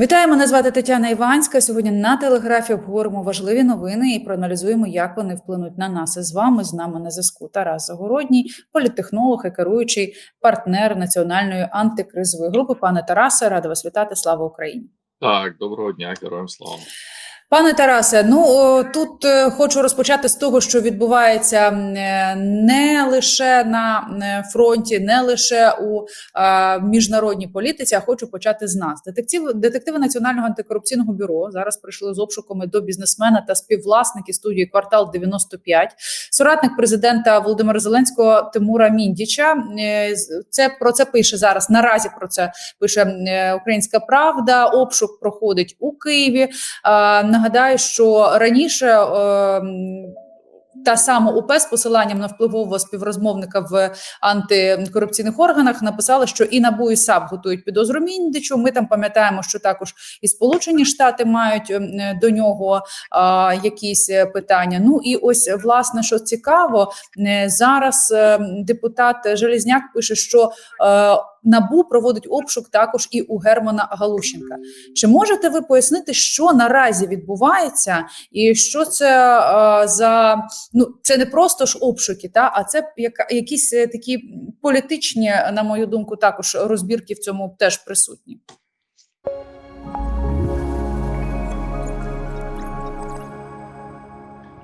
Вітаю, мене звати Тетяна Іванська. Сьогодні на телеграфі обговоримо важливі новини і проаналізуємо, як вони вплинуть на нас. З вами з нами на зв'язку Тарас Загородній, політтехнолог і керуючий партнер національної антикризової групи. Пане Тарасе, рада вас вітати. Слава Україні! Так, доброго дня, героям слава. Пане Тарасе, ну тут е, хочу розпочати з того, що відбувається е, не лише на е, фронті, не лише у міжнародній політиці, а хочу почати з нас. Детектив, детективи Національного антикорупційного бюро зараз прийшли з обшуками до бізнесмена та співвласники студії Квартал 95 Соратник президента Володимира Зеленського Тимура Міндіча. Це про це пише зараз. Наразі про це пише Українська Правда. Обшук проходить у Києві. Е, Нагадаю, що раніше е, та сама УП з посиланням на впливового співрозмовника в антикорупційних органах написала, що і НАБУ, і САП готують підозру Міндичу. Ми там пам'ятаємо, що також і Сполучені Штати мають до нього а, якісь е, питання. Ну і ось власне, що цікаво, е, зараз е, депутат Желізняк пише, що е, НАБУ проводить обшук також і у Германа Галущенка. Чи можете ви пояснити, що наразі відбувається, і що це е, за ну це не просто ж обшуки, та а це яка якісь е, такі політичні, на мою думку, також розбірки в цьому теж присутні.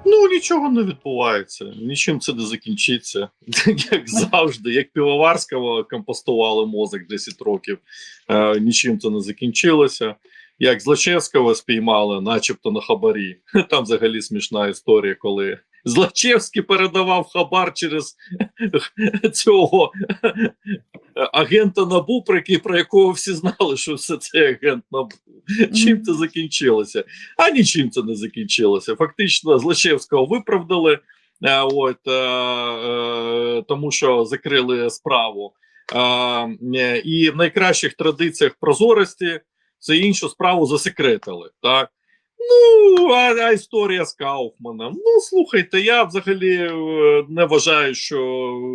Ну нічого не відбувається, нічим це не закінчиться. Як завжди, як Півоварського компостували мозок 10 років, е, нічим це не закінчилося. Як Злочевського спіймали, начебто на хабарі. Там взагалі смішна історія, коли Злочевський передавав хабар через цього агента НАБУ, про про якого всі знали, що все це агент НАБУ. Чим це закінчилося? А нічим це не закінчилося. Фактично, Злочевського виправдали, е, от, е, е, тому що закрили справу. І в найкращих традиціях прозорості це іншу справу засекретили. Так? Ну, а, а історія з Кауфманом. Ну, слухайте, я взагалі е, не вважаю, що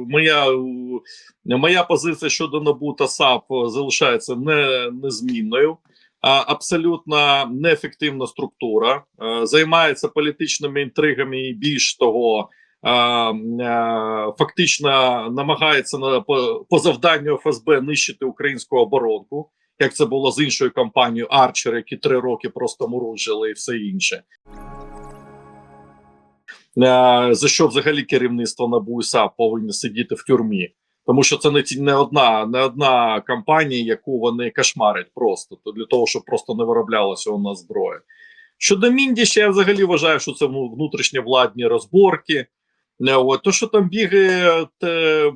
моя, е, моя позиція щодо НАБУ та САП залишається не, незмінною. Абсолютно неефективна структура, е, займається політичними інтригами і більш того, фактично намагається на по, по завданню ФСБ нищити українську оборонку, як це було з іншою компанією Арчер, які три роки просто муружили і все інше. Е, За що взагалі керівництво НАБУ і САП повинні сидіти в тюрмі? Тому що це не не одна, не одна компанія, яку вони кошмарять просто то для того, щоб просто не вироблялася у нас зброя. Щодо Міндіща, я взагалі вважаю, що це ну, внутрішні владні розборки. От, то, що там бігає,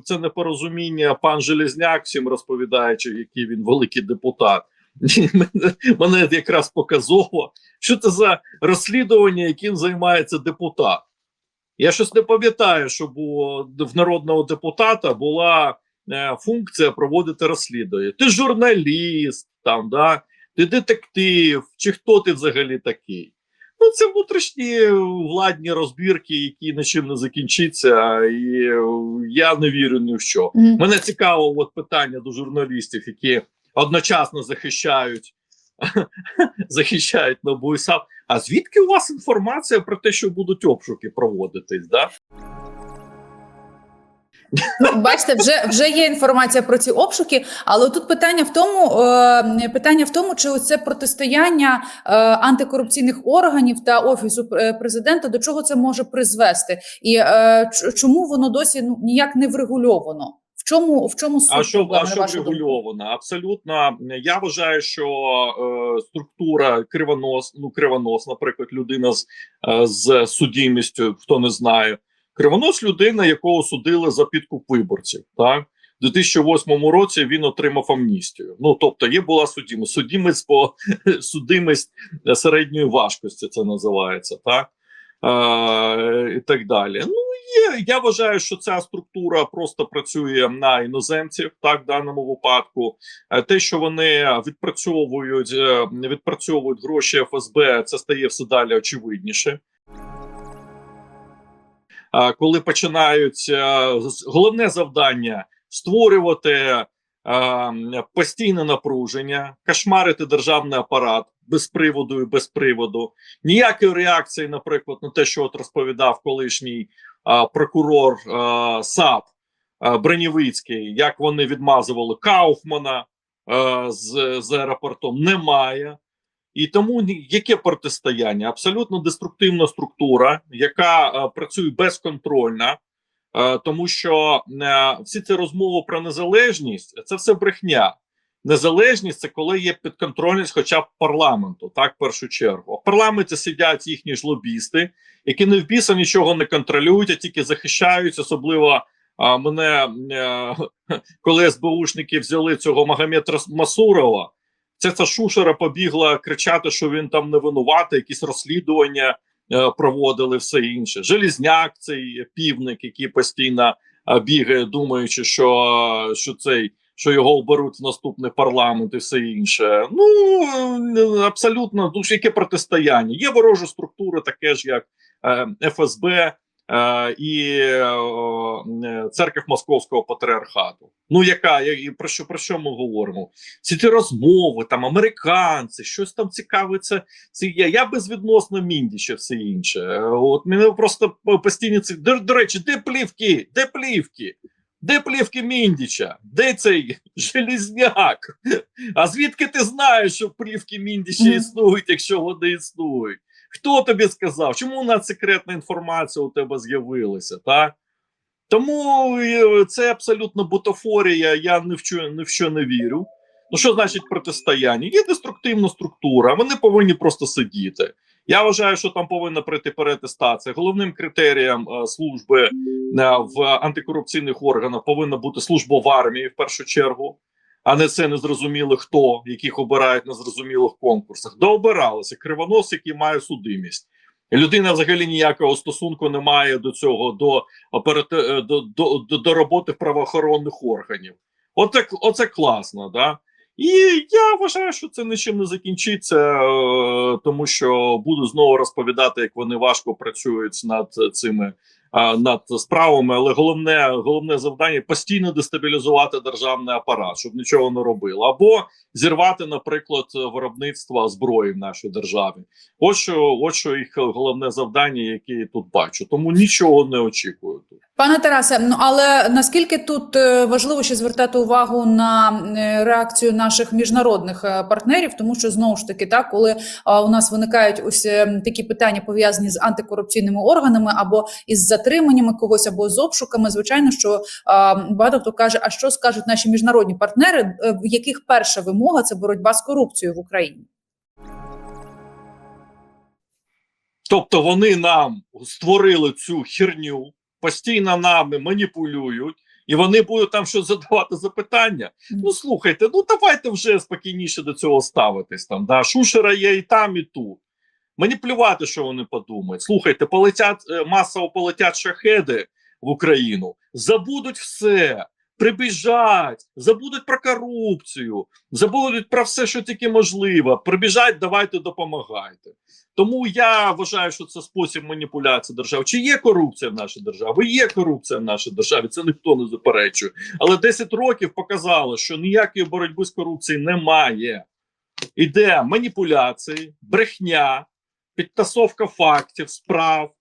це непорозуміння. Пан Железняк всім розповідаючи, який він великий депутат. Мене якраз показово, що це за розслідування, яким займається депутат. Я щось не пам'ятаю, щоб у, в народного депутата була е, функція проводити розслідування. Ти журналіст, там, да? ти детектив, чи хто ти взагалі такий? Ну, це внутрішні владні розбірки, які нічим не закінчаться, і я не вірю ні в що. Мгм. Мене цікаво от питання до журналістів, які одночасно захищають захищають на САП. А звідки у вас інформація про те, що будуть обшуки проводитись? Да? Ну, бачите, вже вже є інформація про ці обшуки, але тут питання в тому, е, питання в тому, чи це протистояння е, антикорупційних органів та офісу е, президента до чого це може призвести, і е, чому воно досі ну ніяк не врегульовано? В чому в чому суть А що, а що думку? Абсолютно, я вважаю, що е, структура кривонос, ну кривонос, наприклад, людина з, е, з судімістю, хто не знає, кривонос людина, якого судили за підкуп виборців. Так у 2008 році він отримав амністію. Ну тобто, є була судимість, судимість по судимість середньої важкості, це називається, так е, і так далі. Ну є. Я вважаю, що ця структура просто працює на іноземців, так в даному випадку. Те, що вони відпрацьовують, е, відпрацьовують гроші ФСБ, це стає все далі очевидніше. А коли починають е, головне завдання створювати е, е, постійне напруження, кошмарити державний апарат без приводу і без приводу. Ніякої реакції, наприклад, на те, що от розповідав колишній е, прокурор е, САП е, Бронєвицький, як вони відмазували Кауфмана е, з, з аеропортом, немає. І тому яке протистояння? Абсолютно деструктивна структура, яка е, працює безконтрольно, е, тому що е, всі ці розмови про незалежність це все брехня. Незалежність це коли є підконтрольність, хоча б парламенту, так в першу чергу. В парламенті сидять їхні ж лобісти, які не в біса нічого не контролюють, а тільки захищають, особливо. А мене е, коли СБУшники взяли цього Магомед Масурова, ця ця шушера побігла кричати, що він там не винуватий, якісь розслідування е, проводили, все інше. Желізняк, цей півник, який постійно е, бігає, думаючи, що, е, що цей. Що його оберуть в наступний парламент і все інше. Ну е, абсолютно ну, яке протистояння. Є ворожа структура, таке ж як е, ФСБ і е, е, Московського патріархату. Ну, яка я- і про що про що ми говоримо? Всі ці розмови, там американці, щось там цікавиться. Це я, я безвідносно Міндіча, все інше. Е, От мене просто постійно ці до, до речі, де плівки? Де плівки? Де плівки Міндіча? Де цей желізняк? А звідки ти знаєш, що плівки Міндіча існують, якщо вони існують? Хто тобі сказав? Чому у нас секретна інформація у тебе з'явилася? Так? Тому е, це абсолютно бутафорія. Я ні в що, ні в що не вірю. Ну, що значить протистояння? Є деструктивна структура, вони повинні просто сидіти. Я вважаю, що там повинна пройти перетестація. Головним критерієм е, служби е, в антикорупційних органах повинна бути служба в армії в першу чергу, а не це незрозуміло хто, яких обирають на зрозумілих конкурсах. Дообиралися кривонос, який має судимість. Людина взагалі ніякого стосунку не має до цього, до, е, до, до, до, роботи правоохоронних органів. Оце, оце класно, да? І я вважаю, що це нічим не закінчиться, е, тому що буду знову розповідати, як вони важко працюють над цими над справами. Але головне, головне завдання постійно дестабілізувати державний апарат, щоб нічого не робило, або зірвати, наприклад, виробництво зброї в нашій державі. Ось що, ось що їх головне завдання, яке я тут бачу. Тому нічого не очікую тут. Пане Тарасе, ну але наскільки тут е, важливо ще звертати увагу на е, реакцію наших міжнародних е, партнерів, тому що знову ж таки, так, коли у нас виникають ось е, такі питання пов'язані з антикорупційними органами або із затриманнями когось, або з обшуками, звичайно, що багато хто каже, а що скажуть наші міжнародні партнери, е, в яких перша вимога це боротьба з корупцією в Україні. Тобто вони нам створили цю херню, постійно нами маніпулюють, і вони будуть там щось задавати запитання. Ну слухайте, ну давайте вже спокійніше до цього ставитись. Там да шушера є і там, і тут. Мені плювати, що вони подумають. Слухайте, полетять е, масово полетять шахеди в Україну, забудуть все. Прибіжать, забудуть про корупцію, забудуть про все, що тільки можливо. Прибіжать, давайте допомагайте. Тому я вважаю, що це спосіб маніпуляції держави. Чи є корупція в нашій державі? Є корупція в нашій державі, це ніхто не заперечує. Але 10 років показало, що ніякої боротьби з корупцією немає. Іде маніпуляції, брехня, підтасовка фактів, справ,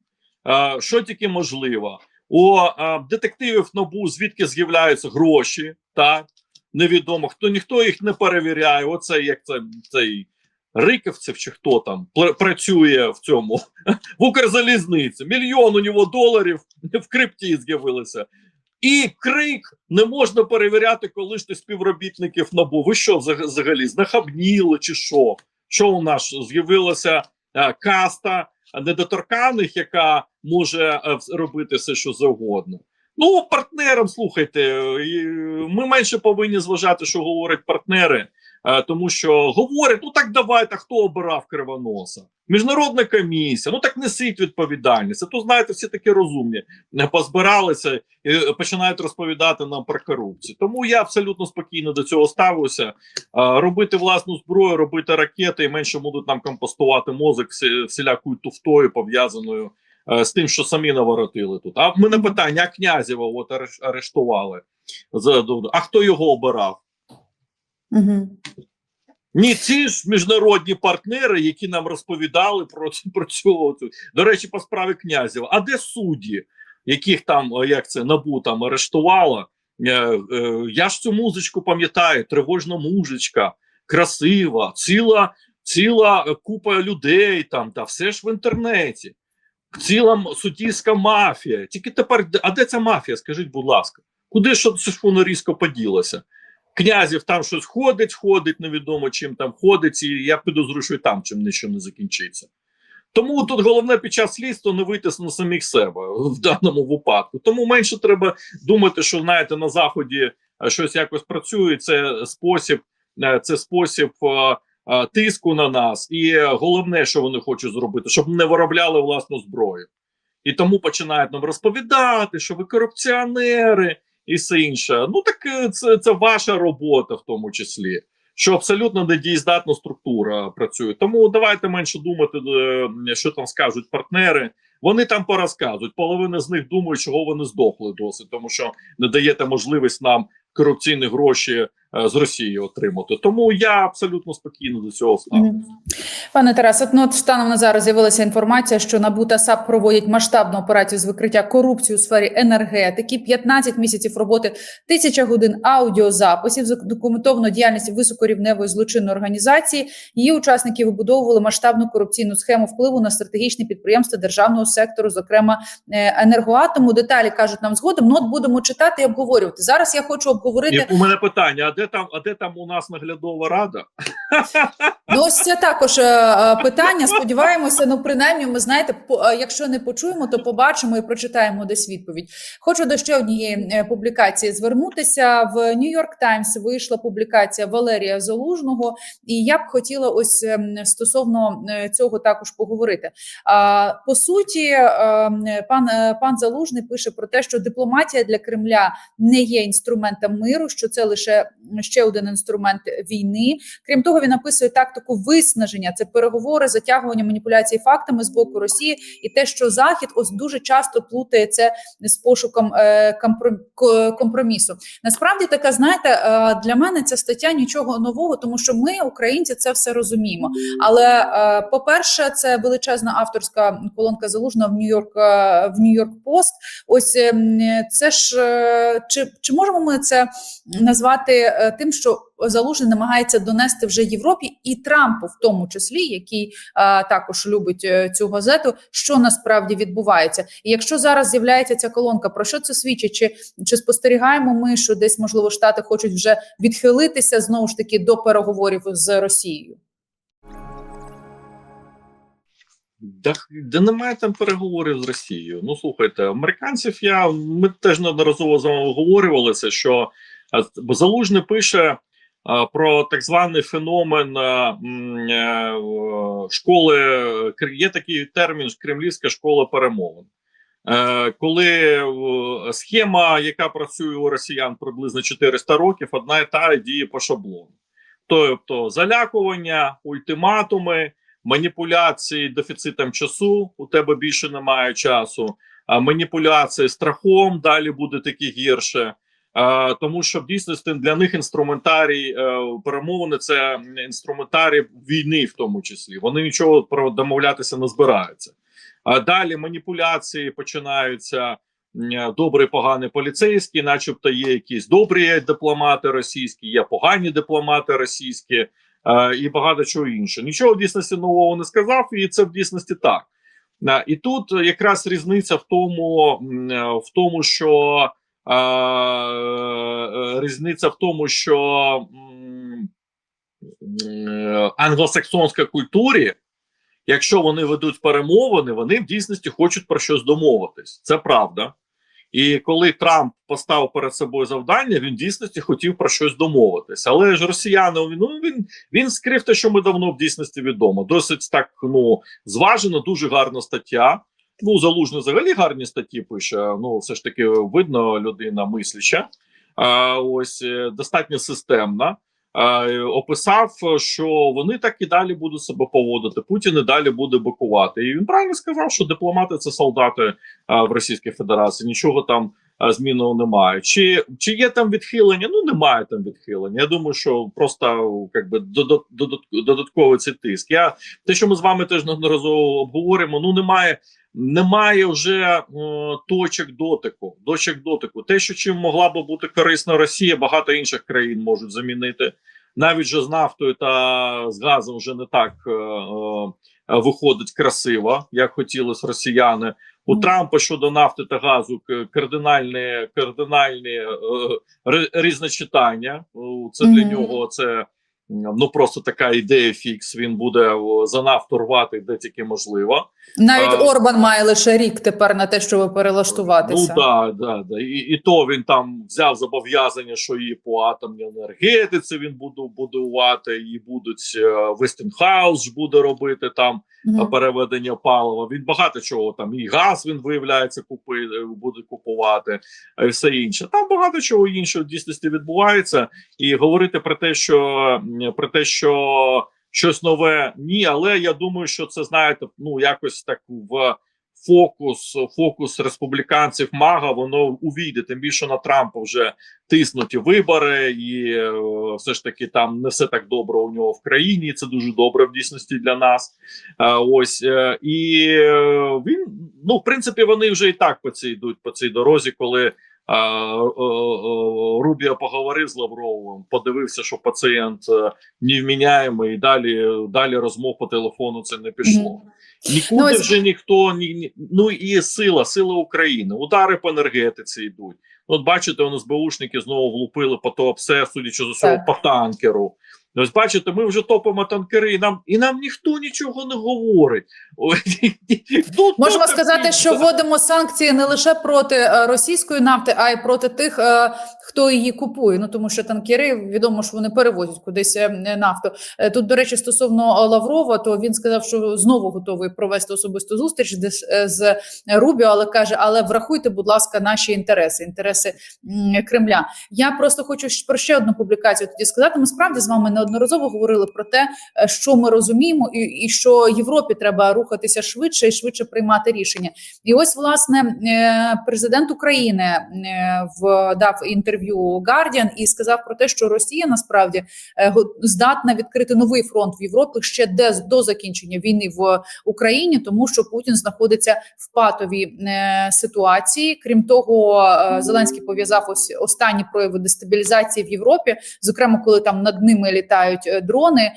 е, що тільки можливо. У е, детективів НАБУ звідки з'являються гроші, так невідомо хто ніхто їх не перевіряє. Оце як це цей Риківцев чи хто там пр- працює в цьому в Укрзалізниці. Мільйон у нього доларів в крипті з'явилося. І крик не можна перевіряти колишніх співробітників НАБУ. Ви що взаг- взагалі знахабніли чи що? Що у нас з'явилася е, каста недоторканих, яка може е, робити все, що завгодно. Ну, партнерам слухайте, е, ми менше повинні зважати, що говорять партнери, е, тому що говорять: ну так давайте, хто обирав кривоноса? Міжнародна комісія, ну так несіть відповідальність. А то знаєте, всі такі розумні е, позбиралися і е, починають розповідати нам про корупцію. Тому я абсолютно спокійно до цього ставлюся. Е, Робити власну зброю, робити ракети, і менше будуть нам компостувати мозок всілякою туфтою пов'язаною е, з тим, що самі наворотили тут. А в мене питання: а князєва от ареш- арештували. А хто його обирав? Угу. Ні, ці ж міжнародні партнери, які нам розповідали про, про цього. До речі, по справі князів. А де судді, яких там як це набу там арештувало? Е, е, я ж цю музичку пам'ятаю, тривожна музичка, красива, ціла, ціла купа людей там, та все ж в інтернеті. Ціла суддівська мафія. Тільки тепер, а де ця мафія? Скажіть, будь ласка, куди ж воно різко поділося? Князів там щось ходить, ходить, невідомо чим там ходить, і я підозрюю, що і там чим нічого не закінчиться. Тому тут головне під час слідства не вийти на самих себе в даному випадку. Тому менше треба думати, що знаєте, на заході е, щось якось працює. Це спосіб, е, це спосіб е, тиску на нас, і головне, що вони хочуть зробити, щоб не виробляли власну зброю. І тому починають нам розповідати, що ви корупціонери і все інше. Ну так е, це, це ваша робота, в тому числі, що абсолютно недієздатна структура працює. Тому давайте менше думати, е, що там скажуть партнери. Вони там порозказують. Половина з них думають, чого вони здохли досить, тому що не даєте можливість нам корупційні гроші е, з Росії отримати. Тому я абсолютно спокійно до цього ставлюся. Пане Тарасе, ну, от станом на зараз з'явилася інформація, що НАБУ та САП проводять масштабну операцію з викриття корупції у сфері енергетики. 15 місяців роботи, тисяча годин аудіозаписів, задокументовано діяльність високорівневої злочинної організації. Її учасники вибудовували масштабну корупційну схему впливу на стратегічні підприємства державного сектору, зокрема е, енергоатому. Деталі кажуть нам згодом. Ну, от будемо читати і обговорювати. Зараз я хочу обговорити. І у мене питання: а де там, а де там у нас наглядова рада? Ну, ось це також е, е, питання. Сподіваємося, ну принаймні, ми знаєте, е, якщо не почуємо, то побачимо і прочитаємо десь відповідь. Хочу до ще однієї публікації звернутися. В Нью-Йорк Таймс вийшла публікація Валерія Залужного, і я б хотіла ось ем, стосовно цього також поговорити. По суті, ем, пан пан Залужний пише про те, що дипломатія для Кремля не є інструментом миру, що це лише ще один інструмент війни. Крім того, він описує тактику виснаження. Це переговори, затягування маніпуляцій фактами з боку Росії, і те, що Захід ось дуже часто плутає це з пошуком е, компром- ко- компромісу. Насправді така, знаєте, е, для мене ця стаття нічого нового, тому що ми, українці, це все розуміємо. Але е, по-перше, це величезна авторська колонка залужного в Нью-Йорк в Нью-Йорк Пост. Ось ем, це ж чи, чи можемо ми це назвати е, тим, що Залужний намагається донести вже Європі і Трампу, в тому числі, який е, також любить е, цю газету, що насправді відбувається. І якщо зараз з'являється ця колонка, про що це свідчить? Чи, чи спостерігаємо ми, що десь можливо штати хочуть вже відхилитися знову ж таки до переговорів з Росією? Да, да немає там переговорів з Росією. Ну слухайте, американців я ми теж неодноразово з вами обговорювали це, що а, Залужний пише а, про так званий феномен а, м, е, школи. Є такий термін Кремлівська школа перемовин. Е, коли схема, яка працює у росіян приблизно 400 років, одна і та діє по шаблону. Тобто залякування, ультиматуми, маніпуляції дефіцитом часу, у тебе більше немає часу, а маніпуляції страхом далі буде таки гірше. А, тому що в дійсності для них інструментарій е, перемовини це інструментарій війни, в тому числі. Вони нічого про домовлятися не збираються. А далі маніпуляції починаються. Добрий, поганий поліцейський, начебто є якісь добрі дипломати російські, є погані дипломати російські і багато чого інше. Нічого в дійсності нового не сказав, і це в дійсності так. Е, І тут якраз різниця в тому, е, в тому, що е, е, різниця в тому, що е, англосаксонська культурі, якщо вони ведуть перемовини, вони в дійсності хочуть про щось домовитись. Це правда. І коли Трамп поставив перед собою завдання, він дійсності хотів про щось домовитись. Але ж росіяни ну він він скрив те, що ми давно в дійсності відомо. Досить так ну зважено, дуже гарна стаття. Ну, залужний взагалі гарні статті пише. Ну, все ж таки видно, людина мисляча. А, ось е, достатньо системна. А, описав, що вони так і далі будуть себе поводити. Путін і далі буде бикувати. І він правильно сказав, що дипломати це солдати в Російській Федерації. Нічого там а, змінного немає. Чи, чи є там відхилення? Ну немає там відхилення. Я думаю, що просто как би, додат- додат- додатковий цей тиск. Я те, що ми з вами теж неодноразово обговоримо, ну немає. Немає вже е, точок дотику. Точок дотику. Те, що чим могла би бути корисна Росія, багато інших країн можуть замінити. Навіть же з нафтою та з газом вже не так е, е, виходить красиво, як хотілося росіяни. У Трампа щодо нафти та газу кардинальні, кардинальні е, різночитання. Ну, Це для нього це ну просто така ідея фікс. Він буде за нафту рвати де тільки можливо. Навіть А- Орбан має лише рік тепер на те, щоб перелаштуватися. Ну да, да, да. І, і то він там взяв зобов'язання, що і по атомній енергетиці він буде будувати, і будуть Вестінхаус буде робити там А, переведення палива. Він багато чого там і газ він виявляється купи, е, буде купувати, і все інше. Там багато чого іншого в дійсності відбувається. І говорити про те, що про те, що щось нове, ні, але я думаю, що це знаєте, ну якось так в. Фокус, фокус республіканців мага, воно увійде. Тим більше на Трампа вже тиснуті вибори, і е, все ж таки там не все так добре у нього в країні. Це дуже добре в дійсності для нас. Е, ось е, і він ну, в принципі, вони вже і так по цій йдуть по цій дорозі, коли. Рубіо поговорив з Лавровим, подивився, що пацієнт невміняємий, і далі далі розмов по телефону це не пішло. Нікуди Ну, ось- вже ніхто ні, ні ну і сила, сила України. Удари по енергетиці йдуть. От бачите, у нас БУшники знову влупили по ТОПСЕ, судячи з усього, по танкеру. Ось бачите, ми вже топимо танкери, і нам і нам ніхто нічого не говорить. Ну, Можемо сказати, що вводимо санкції не лише проти е, російської нафти, а й проти тих, е, хто її купує. Ну тому що танкери відомо, що вони перевозять кудись е, нафту. Тут, до речі, стосовно Лаврова, то він сказав, що знову готовий провести особисту зустріч з Рубіо, але каже: але врахуйте, будь ласка, наші інтереси, інтереси Кремля. Я просто хочу про ще одну публікацію тоді сказати. Ми справді з вами неодноразово говорили про те, е, що ми розуміємо, і, і що Європі треба рухатися швидше і швидше приймати рішення. І ось власне е, президент України е, дав інтерв'ю Guardian і сказав про те, що Росія насправді здатна відкрити новий фронт в Європі ще де до закінчення війни в Україні, тому що Путін знаходиться в патовій ситуації. Крім того, Зеленський пов'язав ось останні прояви дестабілізації в Європі, зокрема, коли там над ними літають е, дрони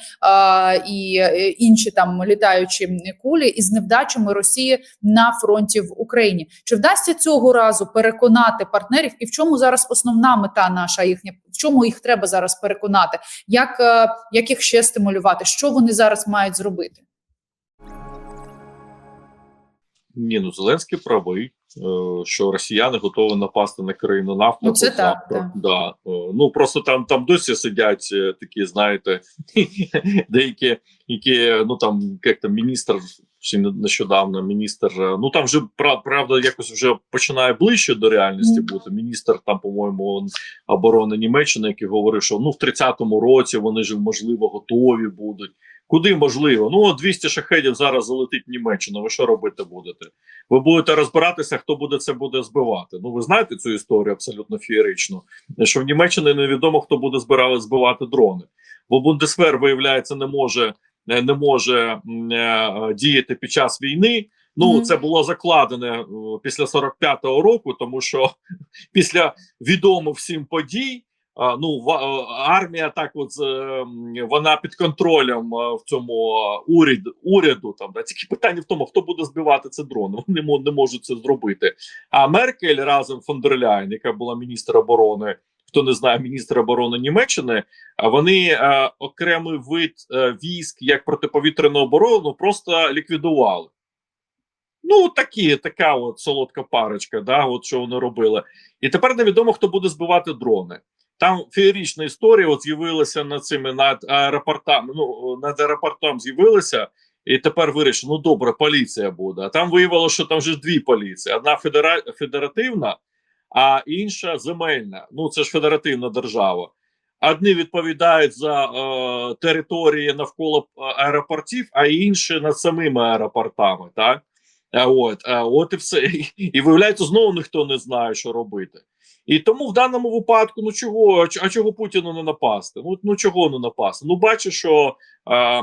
і е, інші там літаючі кулі, із невдачами Росії на фронті в Україні. Чи вдасться цього разу переконати партнерів? І в чому зараз основна мета наша їхня? В чому їх треба зараз переконати? Як, е, як їх ще стимулювати? Що вони зараз мають зробити? Ні, ну Зеленський правий, е, що росіяни готові напасти на країну нафту. Ну, це так, так. Да. Е, Ну просто там там досі сидять е, такі, знаєте, деякі, які ну там як там міністр не- нещодавно, міністр. Ну там вже пра- правда якось вже починає ближче до реальності бути. Міністр там, по-моєму, оборони Німеччини, який говорив, що ну в 30-му році вони ж можливо готові будуть. Куди можливо? Ну, 200 шахедів зараз залетить в Німеччину. Ви що робити будете? Ви будете розбиратися, хто буде це буде збивати. Ну, ви знаєте цю історію абсолютно феєричну, що в Німеччині невідомо, хто буде збирати збивати дрони. Бо Бундесвер, виявляється, не може е, не може е, діяти під час війни. Ну, це було закладене е, після 45-го року, тому що після відомих всім подій. Ну, армія так от з, е, м, вона під контролем е, в цьому е, уряд, уряду. Там да тільки питання в тому, хто буде збивати це дрон. Вони не, можуть це зробити. А Меркель разом фон дер Ляйн, яка була міністр оборони, хто не знає, міністр оборони Німеччини. Вони е, окремий вид військ як протиповітряну оборону просто ліквідували. Ну, такі, така от солодка парочка, да, от що вони робили. І тепер невідомо, хто буде збивати дрони. Там феєрічна історія от з'явилася над цими над аеропортами. Ну над аеропортом з'явилися, і тепер вирішили, ну добре, поліція буде. А там виявилося, що там вже дві поліції: одна федера... федеративна, а інша земельна. Ну це ж федеративна держава. Одні відповідають за е, території навколо е, аеропортів, а інші над самими аеропортами. Так А от, а от і все. І виявляється, знову ніхто не знає, що робити. І тому в даному випадку, ну чого, а чого Путіну не напасти? Ну, ну чого не напасти? Ну, бачиш, що а,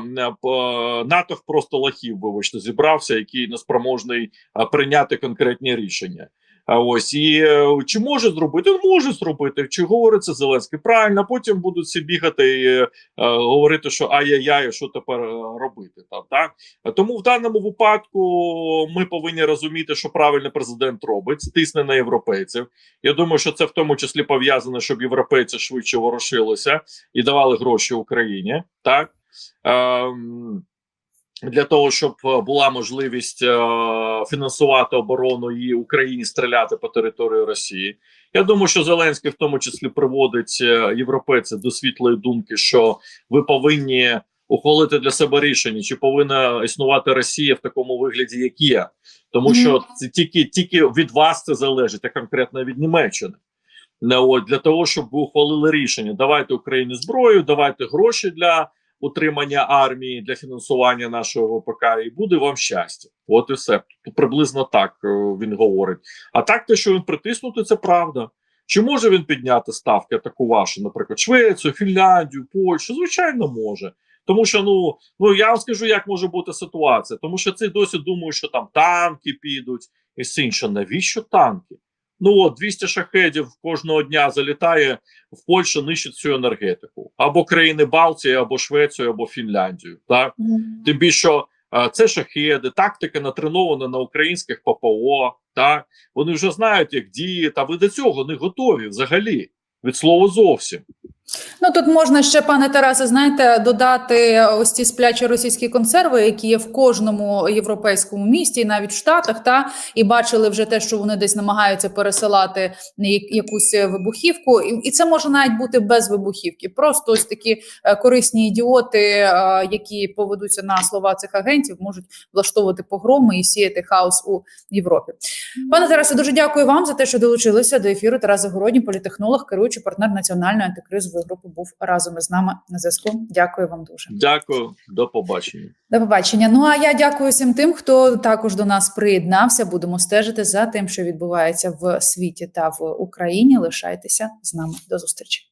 натовп просто лахів, вибачте, зібрався, який неспроможний прийняти конкретні рішення. Ось і е, чи може зробити? Може зробити. Чи говорить це Зеленський? Правильно, потім будуть всі бігати і е, говорити, що ай-яй-яй, що тепер е, робити там. Так тому в даному випадку ми повинні розуміти, що правильно президент робить, тисне на європейців. Я думаю, що це в тому числі пов'язано, щоб європейці швидше ворушилися і давали гроші Україні. Так ем, для того, щоб е, була можливість е, фінансувати оборону і Україні стріляти по території Росії. Я думаю, що Зеленський в тому числі приводить е, європейців до світлої думки, що ви повинні ухвалити для себе рішення, чи повинна існувати Росія в такому вигляді, як є, тому що це тільки тільки від вас це залежить, а конкретно від Німеччини. Не от для того, щоб ви ухвалили рішення, давайте Україні зброю, давайте гроші для утримання армії, для фінансування нашого ВПК, і буде вам щастя. От і все. Приблизно так е, він говорить. А так, те, що він притиснутий, це правда. Чи може він підняти ставки атакувавши, наприклад, Швецію, Фінляндію, Польщу? Звичайно, може. Тому що ну ну я вам скажу, як може бути ситуація. Тому що це досі думають, що там танки підуть і все інше. Навіщо танки? Ну от 200 шахедів кожного дня залітає в Польщу, нищить цю енергетику або країни Балтії, або Швецію, або Фінляндію. Так тим більше що, е, це шахеди, тактика натренована на українських ППО. Так вони вже знають, як діяти, а ви до цього не готові взагалі від слова зовсім. Ну тут можна ще, пане Тарасе, знаєте, додати ось ці сплячі російські консерви, які є в кожному європейському місті, навіть в Штатах, та і бачили вже те, що вони десь намагаються пересилати якусь вибухівку, і, це може навіть бути без вибухівки. Просто ось такі е, корисні ідіоти, е, які поведуться на слова цих агентів, можуть влаштовувати погроми і сіяти хаос у Європі. Пане Тарасе, дуже дякую вам за те, що долучилися до ефіру. Тарас Загородній, політехнолог, керуючий партнер національної антикризової групи, був разом із нами на зв'язку. Дякую вам дуже. Дякую, до побачення. До побачення. Ну а я дякую всім тим, хто також до нас приєднався. Будемо стежити за тим, що відбувається в світі та в Україні. Лишайтеся з нами. До зустрічі.